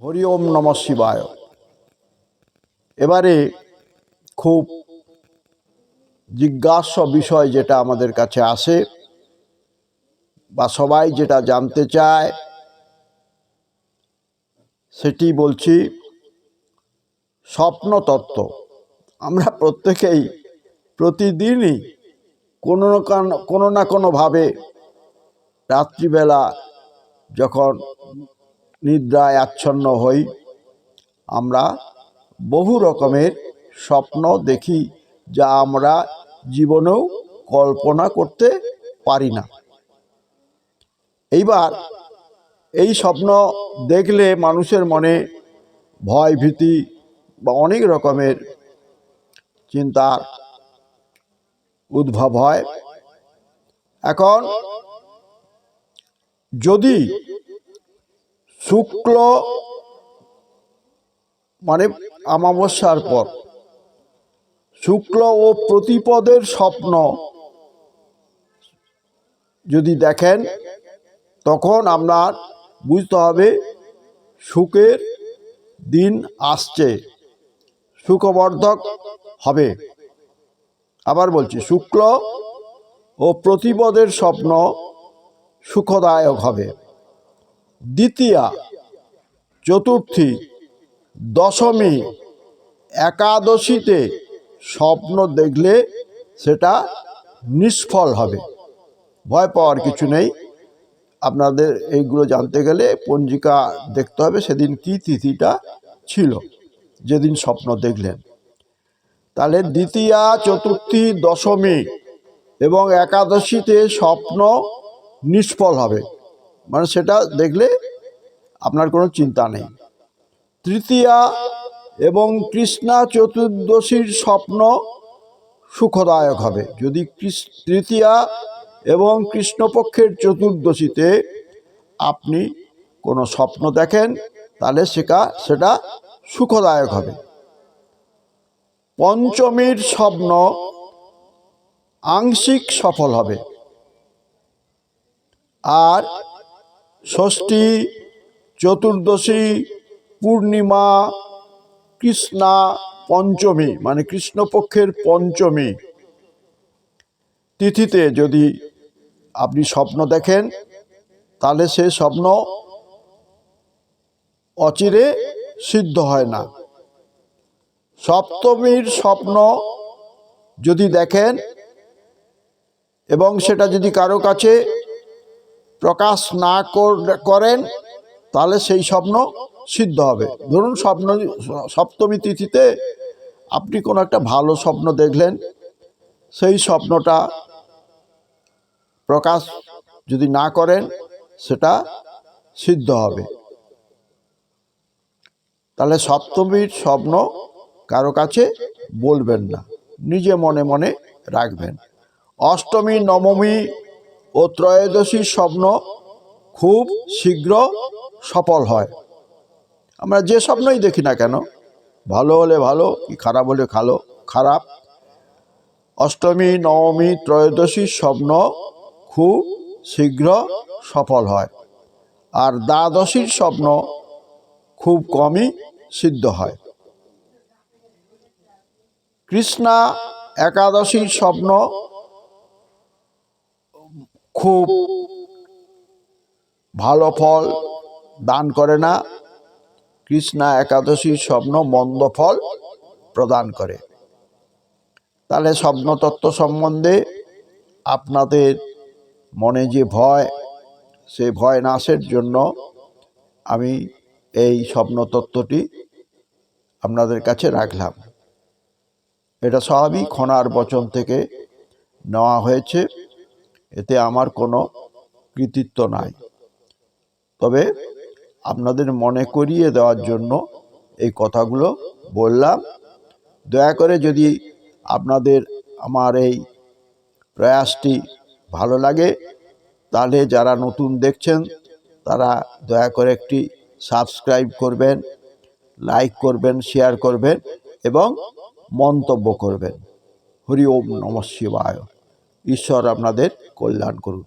হরি ওম নম শিবায়। এবারে খুব জিজ্ঞাস্য বিষয় যেটা আমাদের কাছে আসে বা সবাই যেটা জানতে চায়, সেটি বলছি স্বপ্ন তত্ত্ব আমরা প্রত্যেকেই প্রতিদিনই কোনো না কোনো না কোনোভাবে রাত্রিবেলা যখন নিদ্রায় আচ্ছন্ন হই। আমরা বহু রকমের স্বপ্ন দেখি যা আমরা জীবনেও কল্পনা করতে পারি না। এইবার এই স্বপ্ন দেখলে মানুষের মনে ভয়, ভীতি বা অনেক রকমের চিন্তার উদ্ভব হয়। এখন যদি শুক্ল মানে অমাবস্যার পর। শুক্ল ও প্রতিপদের স্বপ্ন। যদি দেখেন, তখন আপনার বুঝতে হবে সুখের দিন আসছে সুখবর্ধক হবে। আবার বলছি, শুক্ল ও প্রতিপদের স্বপ্ন সুখদায়ক হবে। দ্বিতীয়া, চতুর্থী, দশমী, একাদশীতে স্বপ্ন দেখলে সেটা নিষ্ফল হবে। ভয় পাওয়ার কিছু নেই। আপনাদের এইগুলো জানতে গেলে পঞ্জিকা দেখতে হবে, সেদিন কি তিথিটা ছিল, যেদিন স্বপ্ন দেখলেন। তাহলে দ্বিতীয়া, চতুর্থী, দশমী এবং একাদশীতে স্বপ্ন নিষ্ফল হবে। মানে সেটা দেখলে আপনার কোনো চিন্তা নেই। তৃতীয়া এবং কৃষ্ণা চতুর্দশীর স্বপ্ন সুখদায়ক হবে। যদি তৃতীয়া এবং কৃষ্ণপক্ষের চতুর্দশীতে আপনি কোনো স্বপ্ন দেখেন, তাহলে সেটা সেটা সুখদায়ক হবে। পঞ্চমীর স্বপ্ন আংশিক সফল হবে। আর ষষ্ঠী, চতুর্দশী, পূর্ণিমা, কৃষ্ণা, পঞ্চমী মানে কৃষ্ণপক্ষের পঞ্চমী। তিথিতে যদি আপনি স্বপ্ন দেখেন, তাহলে সে স্বপ্ন অচিরে সিদ্ধ হয় না। সপ্তমীর স্বপ্ন যদি দেখেন এবং সেটা যদি কারও কাছে প্রকাশ না কর- করেন, তাহলে সেই স্বপ্ন সিদ্ধ হবে। ধরুন স্বপ্ন, সপ্তমী তিথিতে আপনি কোনো একটা ভালো স্বপ্ন দেখলেন, সেই স্বপ্নটা প্রকাশ যদি না করেন, সেটা সিদ্ধ হবে। তাহলে সপ্তমীর স্বপ্ন কারও কাছে বলবেন না, নিজে মনে মনে রাখবেন। অষ্টমী, নবমী ও ত্রয়োদশীর স্বপ্ন খুব শীঘ্র সফল হয়। আমরা যে স্বপ্নই দেখি না কেন, ভালো হলে ভালো, কি খারাপ হলে খালো, খারাপ। অষ্টমী, নবমী, ত্রয়োদশীর স্বপ্ন খুব শীঘ্র সফল হয়। আর দ্বাদশীর স্বপ্ন খুব কমই সিদ্ধ হয়। কৃষ্ণা একাদশীর স্বপ্ন খুব ভালো ফল দান করে না। কৃষ্ণা একাদশীর স্বপ্ন মন্দ ফল প্রদান করে। তাহলে স্বপ্নতত্ত্ব সম্বন্ধে আপনাদের মনে যে ভয়, সে ভয় নাশের জন্য আমি এই স্বপ্নতত্ত্বটি আপনাদের কাছে রাখলাম। এটা সবই খনার বচন থেকে নেওয়া হয়েছে। এতে আমার কোনো কৃতিত্ব নাই। তবে আপনাদের মনে করিয়ে দেওয়ার জন্য এই কথাগুলো বললাম। দয়া করে যদি আপনাদের আমার এই প্রয়াসটি ভালো লাগে, তাহলে যারা নতুন দেখছেন, তারা দয়া করে একটি সাবস্ক্রাইব করবেন, লাইক করবেন, শেয়ার করবেন এবং মন্তব্য করবেন। হরি ওম নম শিবায়। ঈশ্বর আপনাদের কল্যাণ করুন